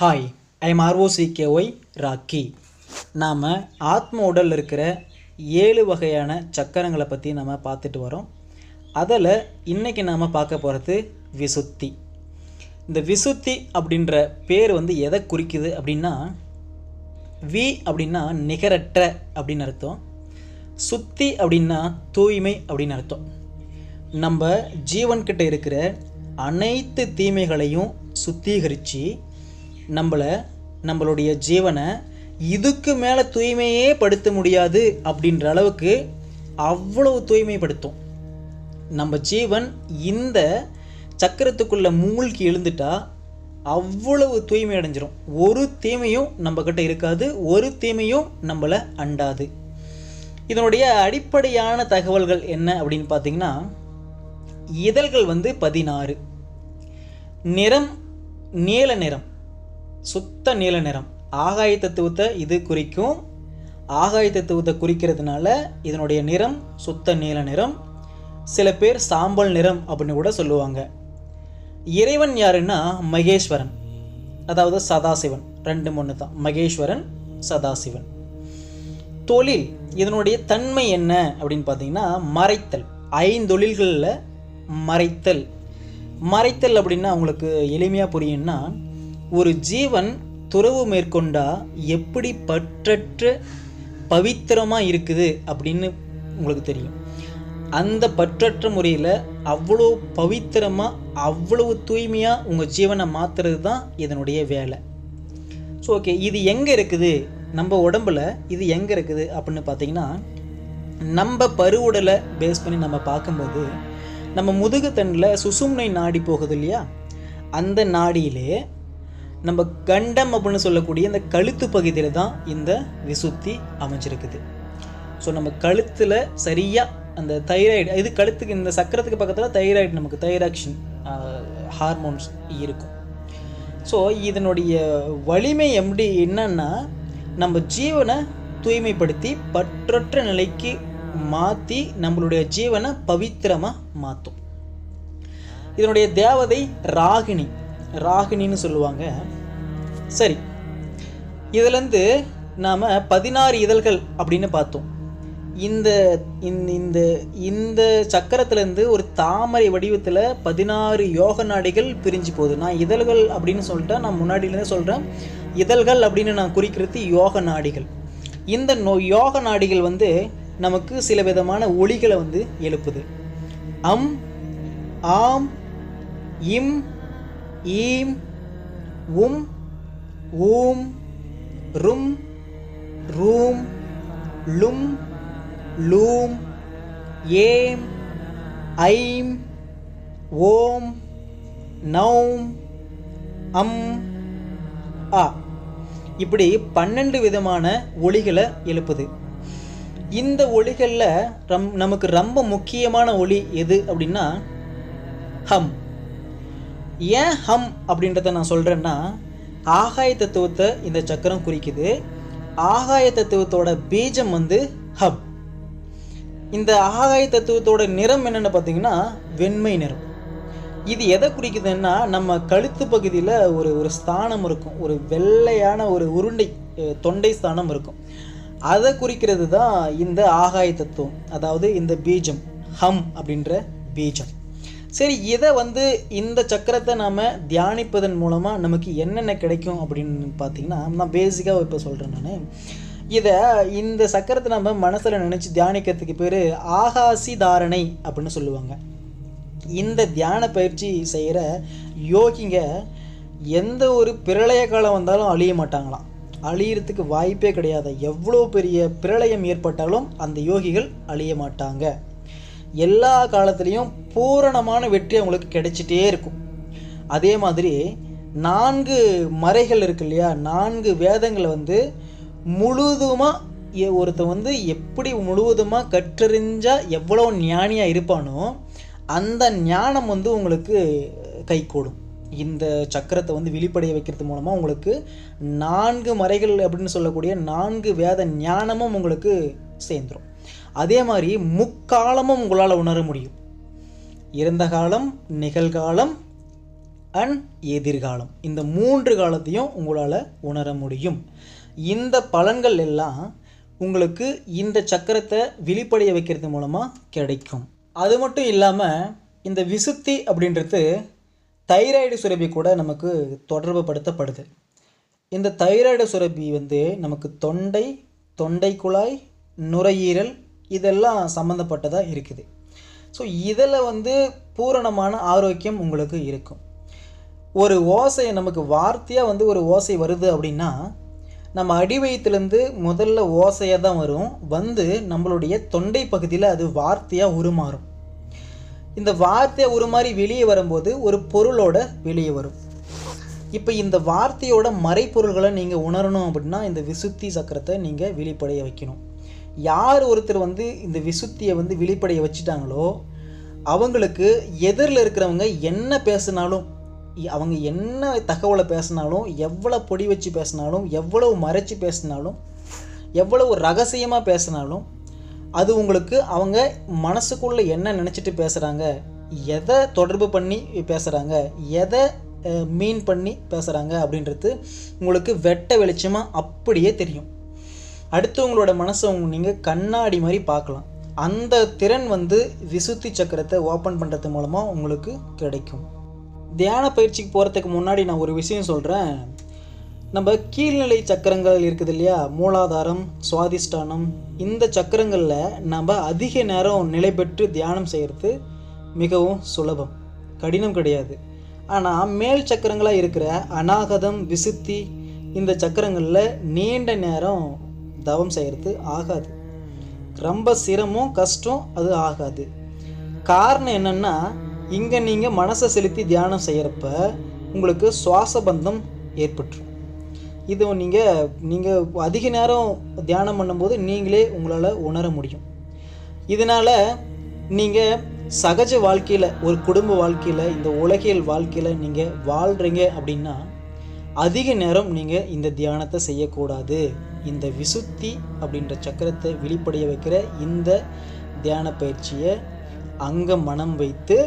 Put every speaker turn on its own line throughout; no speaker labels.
Hi I am R O C K Y Rocky நாம் ஆத்ம உடலில் இருக்கிற ஏழு வகையான சக்கரங்களை பற்றி நம்ம பார்த்துட்டு வரோம். அதில் இன்றைக்கி நாம் பார்க்க போகிறது விசுத்தி. இந்த விசுத்தி அப்படின்ற பேர் வந்து எதை குறிக்குது அப்படின்னா வி அப்படின்னா நிகரற்ற அப்படின்னு அர்த்தம். சுத்தி அப்படின்னா தூய்மை அப்படின்னு அர்த்தம். நம்ம ஜீவன்கிட்ட இருக்கிற அனைத்து தீமைகளையும் சுத்திகரித்து நம்மளை நம்மளுடைய ஜீவனை இதுக்கு மேலே தூய்மையே படுத்த முடியாது அப்படின்ற அளவுக்கு அவ்வளவு தூய்மைப்படுத்தும். நம்ம ஜீவன் இந்த சக்கரத்துக்குள்ளே மூழ்கி எழுந்துட்டா அவ்வளவு தூய்மை அடைஞ்சிரும். ஒரு தீமையும் நம்மக்கிட்ட இருக்காது ஒரு தீமையும் நம்மளை அண்டாது. இதனுடைய அடிப்படையான தகவல்கள் என்ன அப்படின்னு பார்த்தீங்கன்னா இதழ்கள் வந்து பதினாறு. நிறம் நீல நிறம். சுத்த நீல நிறம். ஆகாய தத்துவத்தை இது குறிக்கும். ஆகாய தத்துவத்தை குறிக்கிறதுனால இதனுடைய நிறம் சுத்த நீல நிறம். சில பேர் சாம்பல் நிறம் அப்படின்னு கூட சொல்லுவாங்க. இறைவன் யாருன்னா மகேஸ்வரன். அதாவது சதாசிவன். ரெண்டு மூணு தான் மகேஸ்வரன் சதாசிவன். தொழில். இதனுடைய தன்மை என்ன அப்படின்னு பார்த்தீங்கன்னா மறைத்தல். ஐந்தொழில்களில் மறைத்தல். மறைத்தல் அப்படின்னா உங்களுக்கு எளிமையாக புரியும்னா ஒரு ஜீவன் துறவு மேற்கொண்டா எப்படி பற்றற்ற பவித்திரமாக இருக்குது அப்படின்னு உங்களுக்கு தெரியும். அந்த பற்றற்ற முறையில் அவ்வளோ பவித்திரமாக அவ்வளவு தூய்மையாக உங்கள் ஜீவனை மாற்றுறது தான் இதனுடைய வேலை. ஸோ ஓகே இது எங்கே இருக்குது? நம்ம உடம்புல இது எங்கே இருக்குது அப்படின்னு பார்த்தீங்கன்னா நம்ம பருவுடலை பேஸ் பண்ணி நம்ம பார்க்கும்போது நம்ம முதுகுத்தண்டில் சுசும்னை நாடி போகுது இல்லையா? அந்த நாடியிலே நம்ம கண்டம் அப்படின்னு சொல்லக்கூடிய இந்த கழுத்து பகுதியில் தான் இந்த விசுத்தி அமைஞ்சிருக்குது. ஸோ நம்ம கழுத்தில் சரியாக அந்த தைராய்டு இது கழுத்துக்கு இந்த சக்கரத்துக்கு பக்கத்தில் தைராய்டு நமக்கு தைராக்ஷன் ஹார்மோன்ஸ் இருக்கும். ஸோ இதனுடைய வலிமை எப்படி என்னன்னா நம்ம ஜீவனை தூய்மைப்படுத்தி பற்றற்ற நிலைக்கு மாற்றி நம்மளுடைய ஜீவனை பவித்திரமாக மாற்றும் இதனுடைய தேவதை ராகினி ராகினின்னு சொல்லுவாங்க. சரி இதுலேருந்து நாம் பதினாறு இதழ்கள் அப்படின்னு பார்த்தோம். இந்த இந்த இந்த இந்த சக்கரத்துலேருந்து ஒரு தாமரை வடிவத்தில் பதினாறு யோக நாடிகள் பிரிஞ்சு போகுது. நான் இதழ்கள் அப்படின்னு சொல்லிட்டா நான் முன்னாடியிலேருந்து சொல்கிறேன் இதழ்கள் அப்படின்னு நான் குறிக்கிறது யோக நாடிகள். இந்த நோ யோக நாடிகள் வந்து நமக்கு சில விதமான ஒளிகளை வந்து எழுப்புது. அம் ஆம் இம் ஈம் உம் ஊம் ரும் ரூம் லும் லூம் ஏம் ஐம் ஓம் நௌம் அம் ஆ இப்படி பன்னெண்டு விதமான ஒளிகளை எழுப்புது. இந்த ஒளிகளில் ரம் நமக்கு ரொம்ப முக்கியமான ஒளி எது அப்படின்னா ஹம். ஏன் ஹம் அப்படின்றத நான் சொல்கிறேன்னா ஆகாய தத்துவத்தை இந்த சக்கரம் குறிக்குது. ஆகாய தத்துவத்தோட பீஜம் வந்து ஹம். இந்த ஆகாய தத்துவத்தோட நிறம் என்னென்னு பார்த்தீங்கன்னா வெண்மை நிறம். இது எதை குறிக்குதுன்னா நம்ம கழுத்து பகுதியில் ஒரு ஒரு ஸ்தானம் இருக்கும். ஒரு வெள்ளையான ஒரு உருண்டை தொண்டை ஸ்தானம் இருக்கும். அதை குறிக்கிறது தான் இந்த ஆகாய தத்துவம். அதாவது இந்த பீஜம் ஹம் அப்படின்ற பீஜம். சரி இதை வந்து இந்த சக்கரத்தை நாம் தியானிப்பதன் மூலமாக நமக்கு என்னென்ன கிடைக்கும் அப்படின்னு பார்த்தீங்கன்னா நான் பேசிக்காக இப்போ சொல்கிறேன் நான். இதை இந்த சக்கரத்தை நம்ம மனசில் நினச்சி தியானிக்கிறதுக்கு பேர் ஆகாசி தாரணை அப்படின்னு சொல்லுவாங்க. இந்த தியான பயிற்சி செய்கிற யோகிங்க எந்த ஒரு பிரளய காலம் வந்தாலும் அழிய மாட்டாங்களாம். அழியறதுக்கு வாய்ப்பே கிடையாது. எவ்வளோ பெரிய பிரளயம் ஏற்பட்டாலும் அந்த யோகிகள் அழிய மாட்டாங்க. எல்லா காலத்துலேயும் பூரணமான வெற்றி அவங்களுக்கு கிடைச்சிட்டே இருக்கும். அதே மாதிரி நான்கு மறைகள் இருக்கு இல்லையா? நான்கு வேதங்களை வந்து முழுவதுமாக ஒருத்தன் வந்து எப்படி முழுவதுமாக கற்றறிஞ்சால் எவ்வளோ ஞானியாக இருப்பானோ அந்த ஞானம் வந்து உங்களுக்கு கைகூடும். இந்த சக்கரத்தை வந்து வெளிப்படைய வைக்கிறது மூலமாக உங்களுக்கு நான்கு மறைகள் அப்படின்னு சொல்லக்கூடிய நான்கு வேத ஞானமும் உங்களுக்கு சேர்ந்துடும் அதே மாதிரி முக்காலமும் உங்களால் உணர முடியும். இறந்த காலம் நிகழ்காலம் அண்ட் எதிர்காலம். இந்த மூன்று காலத்தையும் உங்களால் உணர முடியும். இந்த பலன்கள் எல்லாம் உங்களுக்கு இந்த சக்கரத்தை விழிப்படைய வைக்கிறது மூலமாக கிடைக்கும். அது மட்டும் இல்லாமல் இந்த விசுத்தி அப்படின்றது தைராய்டு சுரப்பி கூட நமக்கு தொடர்பு படுத்தப்படுது இந்த தைராய்டு சுரப்பி வந்து நமக்கு தொண்டை தொண்டை குழாய் நுரையீரல் இதெல்லாம் சம்மந்தப்பட்டதாக இருக்குது. ஸோ இதில் வந்து பூரணமான ஆரோக்கியம் உங்களுக்கு இருக்கும். ஒரு ஓசை நமக்கு வார்த்தையாக வந்து ஒரு ஓசை வருது அப்படின்னா நம்ம அடி வயிற்றுலேருந்து முதல்ல ஓசையாக தான் வரும். வந்து நம்மளுடைய தொண்டை பகுதியில் அது வார்த்தையாக உருமாறும். இந்த வார்த்தையை உருமாறி வெளியே வரும்போது ஒரு பொருளோட வெளியே வரும். இப்போ இந்த வார்த்தையோட மறைப்பொருள்களை நீங்கள் உணரணும் அப்படின்னா இந்த விசுத்தி சக்கரத்தை நீங்கள் வெளிப்படைய வைக்கணும். யார் ஒருத்தர் வந்து இந்த விசுத்தியை வந்து வெளிப்படைய வச்சுட்டாங்களோ அவங்களுக்கு எதிரில் இருக்கிறவங்க என்ன பேசினாலும் அவங்க என்ன தகவலை பேசினாலும் எவ்வளோ பொடி வச்சு பேசினாலும் எவ்வளவு மறைச்சு பேசினாலும் எவ்வளவு ரகசியமாக பேசினாலும் அது உங்களுக்கு அவங்க மனசுக்குள்ளே என்ன நினச்சிட்டு பேசுகிறாங்க எதை தொடர்பு பண்ணி பேசுகிறாங்க எதை மீன் பண்ணி பேசுகிறாங்க அப்படின்றது உங்களுக்கு வெட்ட வெளிச்சமாக அப்படியே தெரியும். அடுத்தவங்களோட மனசை நீங்கள் கண்ணாடி மாதிரி பார்க்கலாம். அந்த திறன் வந்து விசுத்தி சக்கரத்தை ஓப்பன் பண்ணுறது மூலமாக உங்களுக்கு கிடைக்கும். தியான பயிற்சிக்கு போகிறதுக்கு முன்னாடி நான் ஒரு விஷயம் சொல்கிறேன் நம்ம கீழ்நிலை சக்கரங்கள் இருக்குது இல்லையா? மூலாதாரம் சுவாதிஷ்டானம். இந்த சக்கரங்களில் நம்ம அதிக நேரம் நிலை பெற்று தியானம் செய்கிறது மிகவும் சுலபம். கடினம் கிடையாது. ஆனால் மேல் சக்கரங்களாக இருக்கிற அநாகதம் விசுத்தி இந்த சக்கரங்களில் நீண்ட நேரம் தவம் செய்கிறது ஆகாது. ரொம்ப சிரமம் கஷ்டம் அது ஆகாது. காரணம் என்னென்னா இங்கே நீங்கள் மனசை செலுத்தி தியானம் செய்கிறப்ப உங்களுக்கு சுவாச பந்தம் ஏற்பட்டுரும். இது நீங்கள் நீங்கள் அதிக நேரம் தியானம் பண்ணும்போது நீங்களே உங்களால் உணர முடியும். இதனால் நீங்கள் சகஜ வாழ்க்கையில் ஒரு குடும்ப வாழ்க்கையில் இந்த உலகியல் வாழ்க்கையில் நீங்கள் வாழ்கிறீங்க அப்படின்னா அதிக நேரம் நீங்கள் இந்த தியானத்தை செய்யக்கூடாது. இந்த விசுத்தி அப்படின்ற சக்கரத்தை வெளிப்படைய வைக்கிற இந்த தியான பயிற்சியை அங்கே மனம் வைத்து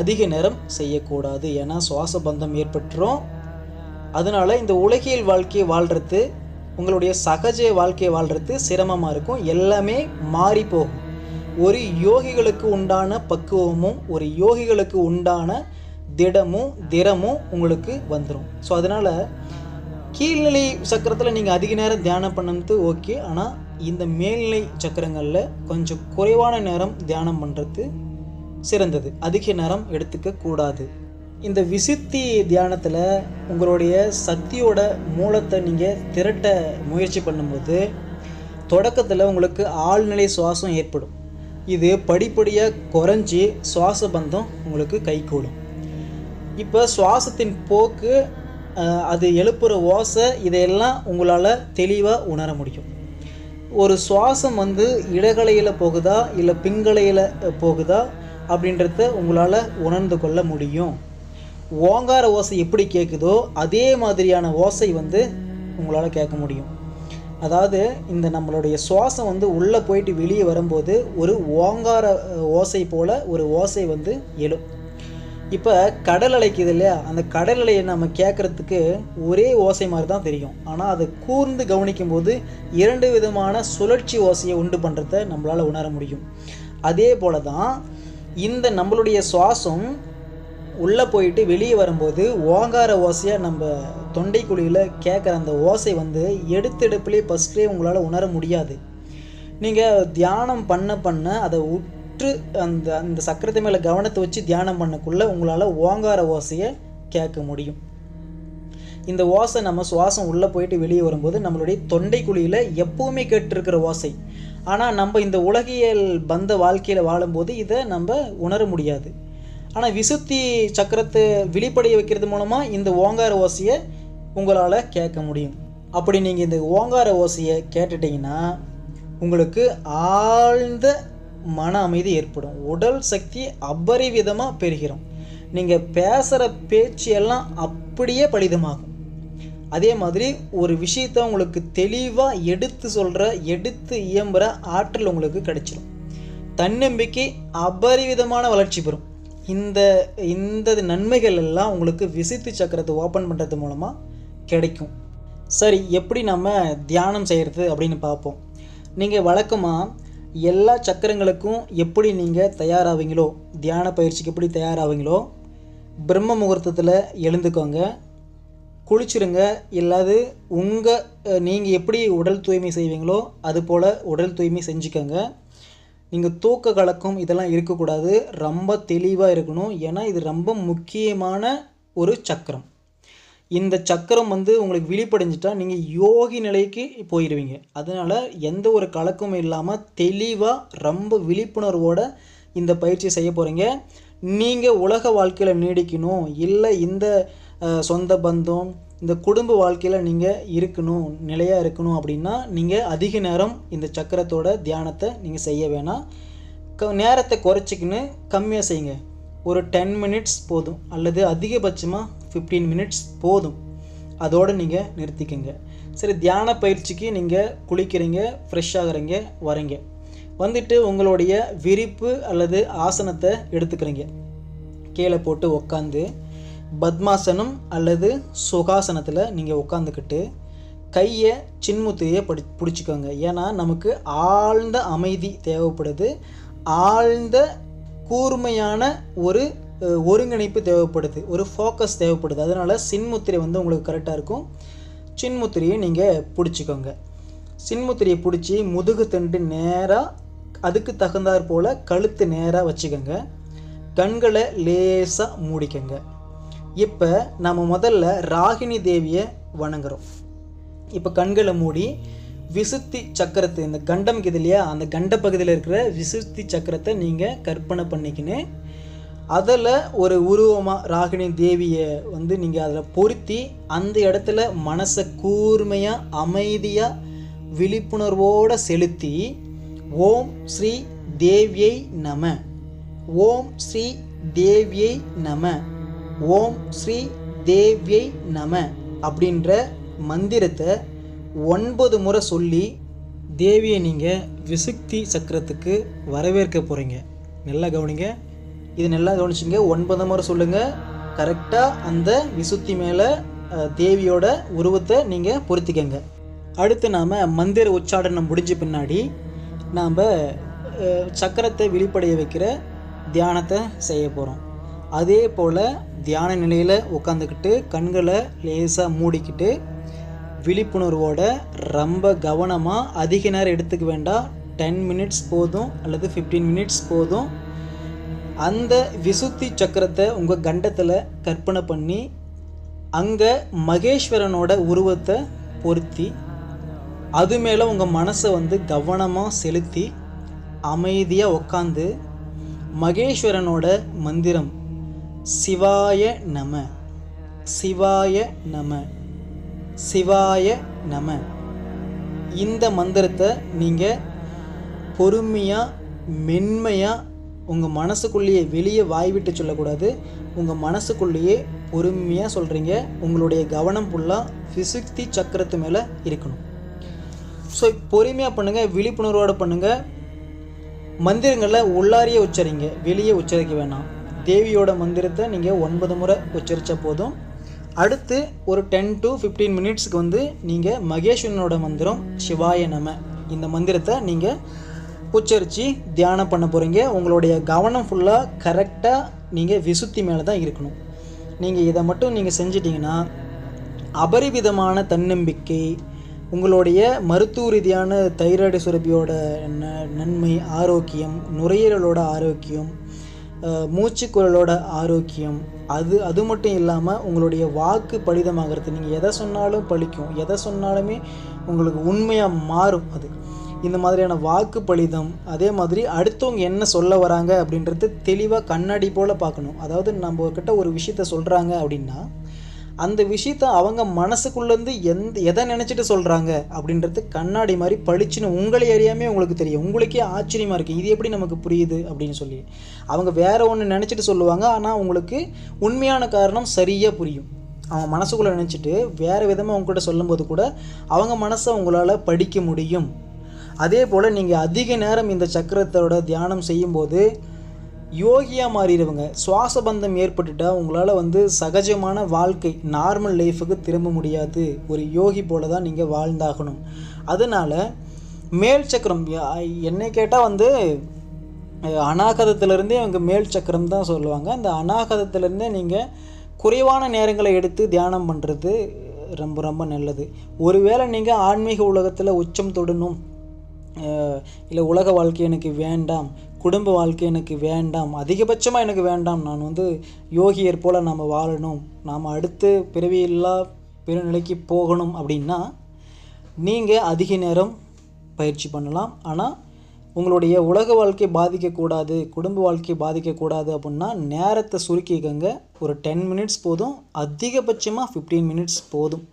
அதிக நேரம் செய்யக்கூடாது. ஏன்னா சுவாச பந்தம் ஏற்பட்டுரும். அதனால் இந்த உலகியல் வாழ்க்கையை வாழ்கிறது உங்களுடைய சகஜ வாழ்க்கையை வாழ்கிறது சிரமமாக இருக்கும். எல்லாமே மாறி போகும். ஒரு யோகிகளுக்கு உண்டான பக்குவமும் ஒரு யோகிகளுக்கு உண்டான திடமும் திறமும் உங்களுக்கு வந்துடும் ஸோ அதனால் கீழ்நிலை சக்கரத்தில் நீங்கள் அதிக நேரம் தியானம் பண்ணது ஓகே. ஆனால் இந்த மேல்நிலை சக்கரங்களில் கொஞ்சம் குறைவான நேரம் தியானம் பண்ணுறது சிறந்தது. அதிக நேரம் எடுத்துக்க கூடாது. இந்த விசுத்தி தியானத்தில் உங்களுடைய சக்தியோட மூலத்தை நீங்கள் திரட்ட முயற்சி பண்ணும்போது தொடக்கத்தில் உங்களுக்கு ஆழ்நிலை சுவாசம் ஏற்படும். இது படிப்படியாக குறைஞ்சி சுவாச பந்தம் உங்களுக்கு கைகூடும். இப்போ சுவாசத்தின் போக்கு அது எழுப்புகிற ஓசை இதையெல்லாம் உங்களால் தெளிவாக உணர முடியும். ஒரு சுவாசம் வந்து இடகலையில் போகுதா இல்லை பிங்கலையில் போகுதா அப்படின்றத உங்களால் உணர்ந்து கொள்ள முடியும். ஓங்கார ஓசை எப்படி கேட்குதோ அதே மாதிரியான ஓசை வந்து உங்களால் கேட்க முடியும். அதாவது இந்த நம்மளுடைய சுவாசம் வந்து உள்ளே போயிட்டு வெளியே வரும்போது ஒரு ஓங்கார ஓசை போல் ஒரு ஓசை வந்து எழும். இப்போ கடல் அலைக்குது இல்லையா? அந்த கடல் அலையை நம்ம கேட்குறதுக்கு ஒரே ஓசை மாதிரி தான் தெரியும். ஆனால் அதை கூர்ந்து கவனிக்கும் போது இரண்டு விதமான சுழற்சி ஓசையை உண்டு பண்ணுறத நம்மளால் உணர முடியும். அதே போல தான் இந்த நம்மளுடைய சுவாசம் உள்ளே போயிட்டு வெளியே வரும்போது ஓங்கார ஓசையாக நம்ம தொண்டைக்குழியில் கேட்குற அந்த ஓசை வந்து எடுத்தெடுப்புலேயே ஃபஸ்ட்லேயே உங்களால் உணர முடியாது. நீங்கள் தியானம் பண்ண பண்ண அதை உற்று அந்த அந்த சக்கரத்து மேலே கவனத்தை வச்சு தியானம் பண்ணக்குள்ளே உங்களால் ஓங்கார ஓசையை கேட்க முடியும். இந்த ஓசை நம்ம சுவாசம் உள்ளே போயிட்டு வெளியே வரும்போது நம்மளுடைய தொண்டைக்குழியில் எப்போவுமே கேட்டிருக்கிற ஓசை. ஆனால் நம்ம இந்த உலகியல் பந்த வாழ்க்கையில் வாழும்போது இதை நம்ம உணர முடியாது. ஆனால் விசுத்தி சக்கரத்தை விழிப்படைய வைக்கிறது மூலமாக இந்த ஓங்கார ஓசையை உங்களால் கேட்க முடியும். அப்படி நீங்கள் இந்த ஓங்கார ஓசையை கேட்டுட்டிங்கன்னா உங்களுக்கு ஆழ்ந்த மன அமைதி ஏற்படும். உடல் சக்தி அபரிவிதமாக பெறுகிறோம் நீங்கள் பேசுகிற பேச்சு எல்லாம் அப்படியே பலிதமாகும். அதே மாதிரி ஒரு விஷயத்தை உங்களுக்கு தெளிவாக எடுத்து சொல்கிற எடுத்து இயம்புகிற ஆற்றல் உங்களுக்கு கிடைச்சிடும் தன்னம்பிக்கை அபரிவிதமான வளர்ச்சி பெறும். இந்த இந்த நன்மைகள் எல்லாம் உங்களுக்கு விசித்து சக்கரத்தை ஓப்பன் பண்ணுறது மூலமாக கிடைக்கும். சரி எப்படி நம்ம தியானம் செய்கிறது அப்படின்னு பார்ப்போம். நீங்கள் வழக்கமாக எல்லா சக்கரங்களுக்கும் எப்படி நீங்கள் தயாராவீங்களோ தியான பயிற்சிக்கு எப்படி தயாராவீங்களோ பிரம்ம முகூர்த்தத்தில் எழுந்துக்கோங்க. குளிச்சிருங்க இல்லாது உங்கள் நீங்கள் எப்படி உடல் தூய்மை செய்வீங்களோ அது போல் உடல் தூய்மை செஞ்சுக்கோங்க. நீங்கள் தூக்க கலக்கம் இதெல்லாம் இருக்கக்கூடாது. ரொம்ப தெளிவாக இருக்கணும். ஏன்னா இது ரொம்ப முக்கியமான ஒரு சக்கரம். இந்த சக்கரம் வந்து உங்களுக்கு விழிப்படைஞ்சிட்டா நீங்கள் யோகி நிலைக்கு போயிடுவீங்க அதனால் எந்த ஒரு கலக்கமும் இல்லாமல் தெளிவாக ரொம்ப விழிப்புணர்வோட இந்த பயிற்சி செய்ய போகிறீங்க நீங்கள் உலக வாழ்க்கையில் நீடிக்கணும். இல்லை இந்த சொந்த பந்தம் இந்த குடும்ப வாழ்க்கையில் நீங்கள் இருக்கணும் நிலையாக இருக்கணும் அப்படின்னா நீங்கள் அதிக நேரம் இந்த சக்கரத்தோட தியானத்தை நீங்கள் செய்ய வேணாம் க நேரத்தை குறைச்சிக்கின்னு கம்மியாக செய்யுங்க. ஒரு டென் மினிட்ஸ் போதும். அல்லது அதிகபட்சமாக ஃபிஃப்டீன் மினிட்ஸ் போதும். அதோடு நீங்கள் நிறுத்திக்கங்க. சரி தியான பயிற்சிக்கு நீங்கள் குளிக்கிறீங்க ஃப்ரெஷ் ஆகுறீங்க வரீங்க. வந்துட்டு உங்களுடைய விரிப்பு அல்லது ஆசனத்தை எடுத்துக்கிறீங்க. கீழே போட்டு உக்காந்து பத்மாசனம் அல்லது சுகாசனத்தில் நீங்கள் உட்காந்துக்கிட்டு கையை சின்முத்திரையை படி பிடிச்சிக்கோங்க. ஏன்னா நமக்கு ஆழ்ந்த அமைதி தேவைப்படுது. ஆழ்ந்த கூர்மையான ஒரு ஒருங்கிணைப்பு தேவைப்படுது ஒரு ஃபோக்கஸ் தேவைப்படுது. அதனால் சின்முத்திரை வந்து உங்களுக்கு கரெக்டாக இருக்கும். சின்முத்திரையை நீங்கள் பிடிச்சிக்கோங்க. சின்முத்திரையை பிடிச்சி முதுகு தண்டு நேராக அதுக்கு தகுந்தாற் போல் கழுத்து நேராக வச்சுக்கோங்க. கண்களை லேசாக மூடிக்கோங்க. இப்போ நம்ம முதல்ல ராகினி தேவியை வணங்குறோம். இப்போ கண்களை மூடி விசுத்தி சக்கரத்தை இந்த கண்டம் இல்லையா அந்த கண்ட பகுதியில் இருக்கிற விசுத்தி சக்கரத்தை நீங்கள் கற்பனை பண்ணிக்கின்னு அதில் ஒரு உருவமாக ராகினி தேவியை வந்து நீங்கள் அதில் பொருத்தி அந்த இடத்துல மனசை கூர்மையாக அமைதியாக விழிப்புணர்வோடு செலுத்தி ஓம் ஸ்ரீ தேவியை நம. ஓம் ஸ்ரீ தேவியை நம. ஓம் ஸ்ரீ தேவியை நம அப்படின்ற மந்திரத்தை ஒன்பது முறை சொல்லி தேவியை நீங்கள் விசுக்தி சக்கரத்துக்கு வரவேற்க போகிறீங்க நல்லா கவனிங்க. இது நல்லா கவனிச்சிங்க. ஒன்பது முறை சொல்லுங்கள் கரெக்டாக அந்த விசுத்தி மேலே தேவியோட உருவத்தை நீங்கள் பொருத்திக்கங்க. அடுத்து நாம் மந்திர உச்சாடனம் முடிஞ்ச பின்னாடி நாம் சக்கரத்தை வெளிப்படைய வைக்கிற தியானத்தை செய்ய போகிறோம் அதே போல் தியான நிலையில் உட்காந்துக்கிட்டு கண்களை லேசாக மூடிக்கிட்டு விழிப்புணர்வோட ரொம்ப கவனமாக அதிக நேரம் எடுத்துக்க வேண்டாம். டென் மினிட்ஸ் போதும் அல்லது ஃபிஃப்டீன் மினிட்ஸ் போதும். அந்த விசுத்தி சக்கரத்தை உங்கள் கண்டத்தில் கற்பனை பண்ணி அங்கே மகேஸ்வரனோட உருவத்தை பொருத்தி அது மேலே உங்கள் மனசை வந்து கவனமாக செலுத்தி அமைதியாக உக்காந்து மகேஸ்வரனோட மந்திரம் சிவாய நம சிவாய நம சிவாய நம. இந்த மந்திரத்தை நீங்கள் பொறுமையாக மென்மையாக உங்கள் மனசுக்குள்ளேயே வெளியே வாய் விட்டு சொல்லக்கூடாது. உங்கள் மனசுக்குள்ளேயே பொறுமையாக சொல்கிறீங்க உங்களுடைய கவனம் ஃபுல்லாக ஃபிசிக்தி சக்கரத்து மேலே இருக்கணும். ஸோ பொறுமையாக பண்ணுங்கள் விழிப்புணர்வோடு பண்ணுங்கள் மந்திரங்களை உள்ளாரியே உச்சரிங்க. வெளியே உச்சரிக்க வேணாம். தேவியோட மந்திரத்தை நீங்கள் ஒன்பது முறை உச்சரித்த போதும். அடுத்து ஒரு டென் டு ஃபிஃப்டீன் மினிட்ஸ்க்கு வந்து நீங்கள் மகேஸ்வரனோட மந்திரம் சிவாய நம. இந்த மந்திரத்தை நீங்கள் உச்சரித்து தியானம் பண்ண போகிறீங்க உங்களுடைய கவனம் ஃபுல்லாக கரெக்டாக நீங்கள் விசுத்தி மேலே தான் இருக்கணும். நீங்கள் இதை மட்டும் நீங்கள் செஞ்சிட்டிங்கன்னா அபரிவிதமான தன்னம்பிக்கை உங்களுடைய மருத்துவ ரீதியான தைராய்டு சுரப்பியோட ந- நன்மை ஆரோக்கியம் நுரையீரலோட ஆரோக்கியம் மூச்சுக்குரலோட ஆரோக்கியம் அது அது மட்டும் இல்லாமல் உங்களுடைய வாக்கு பலிதமாகிறது. நீங்கள் எதை சொன்னாலும் பலிக்கும். எதை சொன்னாலுமே உங்களுக்கு உண்மையாக மாறும் அது. இந்த மாதிரியான வாக்கு பலிதம் அதே மாதிரி அடுத்தவங்க என்ன சொல்ல வராங்க அப்படின்றது தெளிவாக கண்ணாடி போல் பார்க்கணும். அதாவது நம்ம கிட்ட ஒரு விஷயத்த சொல்கிறாங்க அப்படின்னா அந்த விஷயத்த அவங்க மனசுக்குள்ளேருந்து எந்த எதை நினச்சிட்டு சொல்கிறாங்க அப்படின்றது கண்ணாடி மாதிரி பளிச்சுன்னு உங்களை அறியாமே உங்களுக்கு தெரியும். உங்களுக்கே ஆச்சரியமாக இருக்குது இது எப்படி நமக்கு புரியுது அப்படின்னு சொல்லி. அவங்க வேறு ஒன்று நினச்சிட்டு சொல்லுவாங்க. ஆனால் உங்களுக்கு உண்மையான காரணம் சரியாக புரியும். அவன் மனசுக்குள்ளே நினச்சிட்டு வேறு விதமாக உங்ககிட்ட சொல்லும்போது கூட அவங்க மனசை உங்களால் படிக்க முடியும். அதே போல் நீங்கள் அதிக நேரம் இந்த சக்கரத்தோட தியானம் செய்யும்போது யோகியாக மாறிடுவங்க. சுவாச பந்தம் ஏற்பட்டுட்டால் உங்களால் வந்து சகஜமான வாழ்க்கை நார்மல் லைஃபுக்கு திரும்ப முடியாது. ஒரு யோகி போல தான் நீங்கள் வாழ்ந்தாகணும். அதனால் மேல் சக்கரம் யா- என்னை கேட்டால் வந்து அஹ், அநாகதத்திலிருந்தே அவங்க மேல் சக்கரம் தான் சொல்லுவாங்க. அந்த அநாகதத்திலிருந்தே நீங்கள் குறைவான நேரங்களை எடுத்து தியானம் பண்ணுறது ரொம்ப ரொம்ப நல்லது. ஒருவேளை நீங்கள் ஆன்மீக உலகத்தில் உச்சம் தொடணும். இல்லை உலக வாழ்க்கை எனக்கு வேண்டாம் குடும்ப வாழ்க்கை எனக்கு வேண்டாம் அதிகபட்சமாக எனக்கு வேண்டாம். நான் வந்து யோகியர் போல் நாம் வாழணும். நாம் அடுத்து பிறவியில்லா பெருநிலைக்கு போகணும் அப்படின்னா நீங்கள் அதிக நேரம் பயிற்சி பண்ணலாம். ஆனால் உங்களுடைய உலக வாழ்க்கை பாதிக்கக்கூடாது குடும்ப வாழ்க்கை பாதிக்கக்கூடாது அப்படின்னா நேரத்தை சுருக்கிக்கங்க ஒரு டென் மினிட்ஸ் போதும் அதிகபட்சமாக ஃபிஃப்டீன் மினிட்ஸ் போதும்.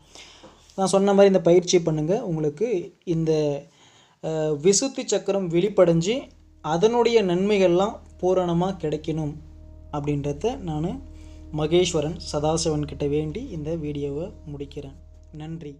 நான் சொன்ன மாதிரி இந்த பயிற்சி பண்ணுங்கள் உங்களுக்கு இந்த விசுத்தி சக்கரம் வெளிப்படைஞ்சு அதனுடைய நன்மைகள்லாம் பூரணமாக கிடைக்கணும் அப்படின்றத நான் மகேஸ்வரன் சதாசிவன் கிட்ட வேண்டி இந்த வீடியோவை முடிக்கிறேன். நன்றி.